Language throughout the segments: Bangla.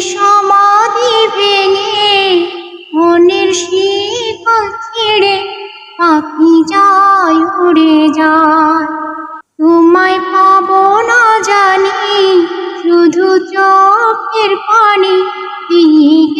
সমাধি ভেঙে মনের শিকল ছেড়ে পাখি যায় উড়ে যায়। তোমায় পাব না জানি, শুধু চোখের পানি দিয়ে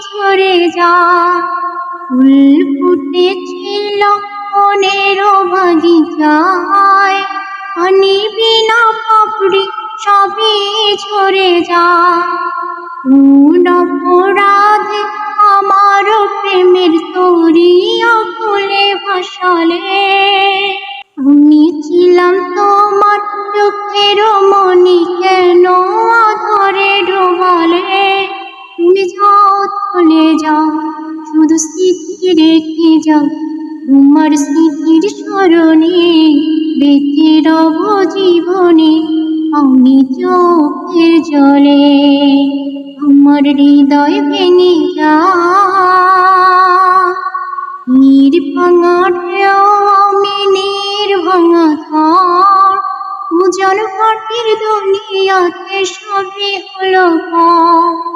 ঝরে যা। ফুল মনের বাগিচায়। পানি বিনা পাপড়ি সবই ঝরে যা। কোন অপরাধে আমার প্রেমের তরিয়া ফুলে ভাসালে। চলে যাও, শুধু স্মৃতি রেখে যাও। তোমার স্মৃতির স্মরণে বেঁচে রব জীবনে, আমি চোখের জলে আমার হৃদয় ভেঙে যায় নীর ভাঙা আমি নীর ভাঙা ধার ঘাটের দুনিয়াতে সবই হলো পার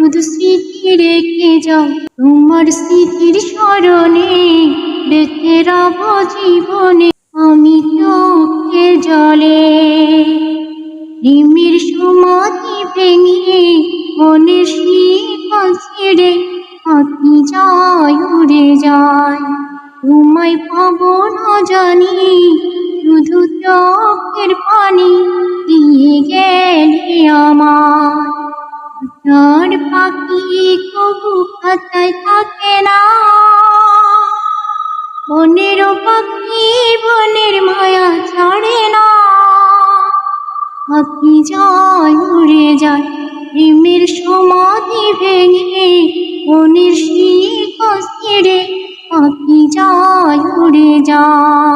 শুধু স্মৃতি রেখে যাও। তোমার স্মৃতির স্মরণে বেঁচে রব জীবনে। আমি চোখের জলে প্রেমের সমাধি ভেঙে মনের শিকল ছেড়ে পাখি যায়, উড়ে যায়। তোমায় পাবো না জানি, শুধু চোখের পানি দিয়ে গেলে আমার। পাখি কবু খাতায় থাকে না। বনের পাখি বনের মায়া ছাড়ে না। পাখি যায়, উড়ে যায়, প্রেমের সমাধি ভেঙে, মনের শিকল ছিঁড়ে পাখি যায়, উড়ে যায়।